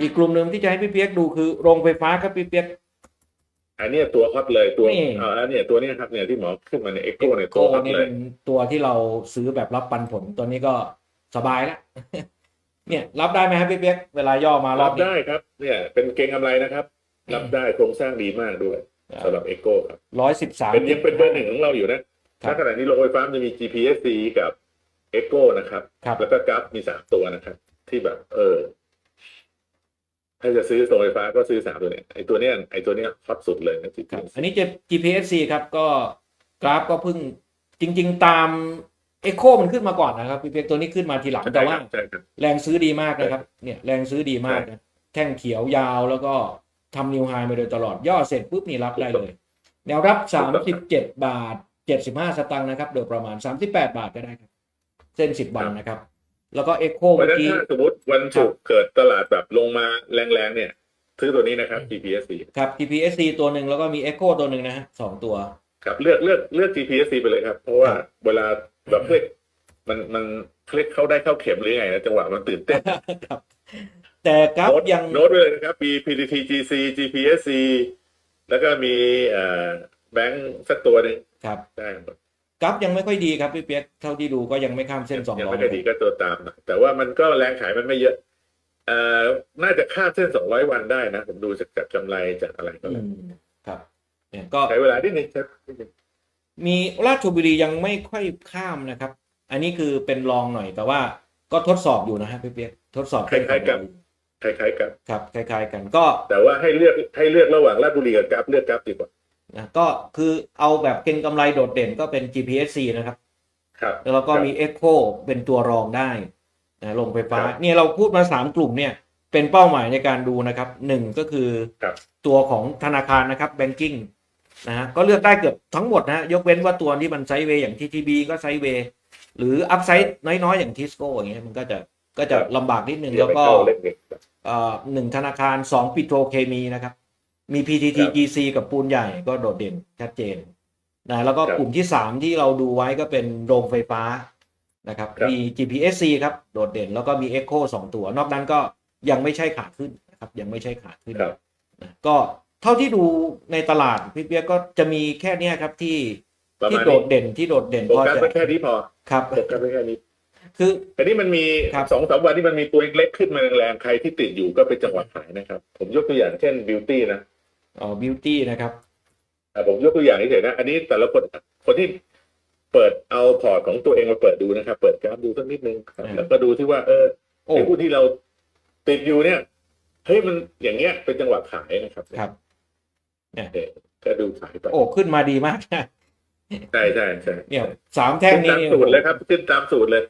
อีกกลุ่มหนึ่งที่จะให้พี่เปียกดูคือโรงไฟฟ้าครับพี่เปียกอันเนี้ยตัวฮอตเลยตัวนี่อ่าอันเนี้ยตัวเนี้ยครับเนี่ยที่หมอขึ้นมาในเอ็กโกเนี่ยโกตัวฮอตนี่เลเป็ยนตัวที่เราซื้อแบบรับปันผลตัวนี้ก็สบายแล้วเนี่ยรับได้ไหมครับพี่เปียกเวลาย่อมารอรับบนี้ได้ครับ เนี่ย เป็นเก่งกำไรนะครับ รับได้โครงสร้างดีมากด้วยสำหรับเอ็กโกครับร้อยสิบสามเป็นยังเป็นเบอร์หนึ่งของเราอยู่นะถ้าขณะนี้โรงไฟฟ้ามันจะมี GPSC กับ Echo นะครับครับแล้วก็กัฟมีสามตัวนะครับ ที่แบบ เออ ถ้าจะซื้อโรงไฟฟ้าก็ซื้อสามตัวเนี้ยไอตัวเนี้ยไอตัวเนี้ยฮอตสุดเลยนะครับ GPSC อันนี้จะ GPSC ครับก็กราฟก็เพิ่งจริง ๆ ตาม Echo มันขึ้นมาก่อนนะครับพี่เปียกตัวนี้ขึ้นมาทีหลังแต่ว่าใช่ครับแรงซื้อดีมากนะครับ เนี่ย แรงซื้อดีมากนะแท่งเขียวยาวแล้วก็ทำนิวไฮมาโดยตลอดย่อเสร็จปุ๊บนี่รับได้เลย แนวรับ 37 บาท 75 สตางค์นะครับ โดยประมาณ 38 บาทก็ได้ครับ เส้น 10 วันนะครับ แล้วก็เอ็กโคเพราะเมื่ฉะอนั้นกี้ถ้าสมมติวันศุกร์เกิดตลาดแบบลงมาแรงๆเนี่ย ซื้อตัวนี้นะครับ GPSC ครับ TPSC ตัวหนึ่งแล้วก็มี Echo ตัวหนึ่งนะฮะสองตัว ครับเลือกเลือกเลือก GPSC ไปเลยครับ เพราะว่าครับเวลาแบบคลิกมันมันคลิกเข้าได้เข้าเข็มหรือไงนะจังหวะมันตื่นเต้นครับ แต่กราฟโน้ตยังโน้ตไว้เลยนะครับมี PTT GC GPSC แล้วก็มีเอ่อแบงค์สักตัวหนึ่งครับได้หมด กราฟยังไม่ค่อยดีครับพี่เปียกเท่าที่ดูก็ยังไม่ข้ามเส้นยัง200ไม่ได้ดีก็ตัวตามนะแต่ว่ามันก็แรงขายมันไม่เยอะเอ่อน่าจะข้ามเส้น200วันได้นะ ผมดูจากจากกำไรจากอะไรก็อืแล้วมครับ เนี่ยก็ใช้เวลานิดนึงครับนิดนึงมีราชบุรียังไม่ค่อยข้ามนะครับ อันนี้คือเป็นรองหน่อย แต่ว่าก็ทดสอบอยู่นะฮะพี่เปียกทดสอบคล้ายๆกันคล้ายๆกันครับคล้ายๆกันก็ แต่ว่าให้เลือกให้เลือกระหว่างราชบุรีกับกราฟเลือกกราฟดีกว่า นะก็คือเอาแบบเก็งกำไรโดดเด่นก็เป็น GPSC นะครับ ครับแล้วก็มี Echo เป็นตัวรองได้นะลงไฟฟ้า เนี่ยเราพูดมาสามกลุ่มเนี่ย เป็นเป้าหมายในการดูนะครับหนึ่งก็คือครับตัวของธนาคารนะครับ Banking นะฮะก็เลือกได้เกือบทั้งหมดนะฮะยกเว้นว่าตัวที่มันไซด์เวย์อย่าง TTB ก็ไซด์เวย์หรืออัพไซด์น้อยๆ อย่างทิสโก้อย่างเงี้ยมันก็จะก็จะลำบากนิดนึงเดี๋ยแล้ววก็ไม่เข้าเล็กนิดเอ่อหนึ่งธนาคารสองปิโตรเคมีนะครับ มี PTT ครับ GC กับปูนใหญ่ก็โดดเด่นชัดเจนนะแล้วก็ครับกลุ่มที่สามที่เราดูไว้ก็เป็นโรงไฟฟ้านะครับครับมี GPSC ครับโดดเด่น แล้วก็มี Echo สองตัว นอกนั้นก็ยังไม่ใช่ขาขึ้นนะครับยังไม่ใช่ขาขึ้นครับนะก็เท่าที่ดูในตลาดพี่เปียกก็จะมีแค่เนี้ยครับที่ประที่มาณโดนี้ดเด่นที่โดดเด่นโฟพอกัสจะไว้แค่นี้พอครับโฟกัสไว้แค่นี้คืออันนี้มันมีครับสองสามวันที่มันมีตัวเล็กขึ้นมาแรงๆใครที่ติดอยู่ก็เป็นจังหวะขายนะครับ ผมยกตัวอย่างเช่นบิวตี้นะ อ๋อ beauty นะครับอะผมยกตัวอย่างเฉยๆนะ อันนี้แต่ละคนคนที่เปิดเอาพอร์ตของตัวเองมาเปิดดูนะครับ เปิดกราฟดูสักนิดนึงครับอ่าแล้วก็ดูที่ว่า เออโอ้ไอ้ผู้ที่เราติดอยู่เนี่ยเฮ้ยมันอย่างเงี้ยเป็นจังหวะขายนะครับครับเออก็ดูขายไปโอ้ขึ้นมาดีมากนะใช่ใช่ใช่เนี่ยสามแท่งขึ้นนี้ตามสูตรเลยครับ ขึ้นตามสูตรเลย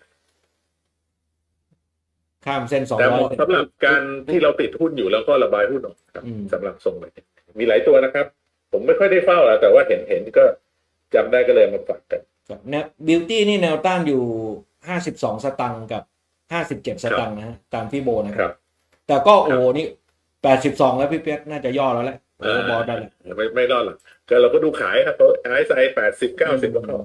ข้ามเส้นสองแต่ร้เหอยมาะสำหรับการที่เราติดหุ้นอยู่แล้วก็ระบายหุ้นออกครับอืมสำหรับส่งไป มีหลายตัวนะครับ ผมไม่ค่อยได้เฝ้าหรอกแต่ว่าเห็นเห็นก็จำได้ก็เลยมาฝากกันครับแนวบิวตี้นี่แนวต้านอยู่ห้าสิบสองสตังค์กับห้าสิบเจ็ดสตังค์นะฮะตามพี่โบนะคครัรับบแต่ก็โอ้นี่แปดสิบสองแล้วพี่เปียกน่าจะย่อแล้วแหละโอ้บอลได้แล้วไม่ไม่รอดหรอกก็เราก็ดูขายครับเขาขายใส่แปดสิบเก้าสิบก็เข้า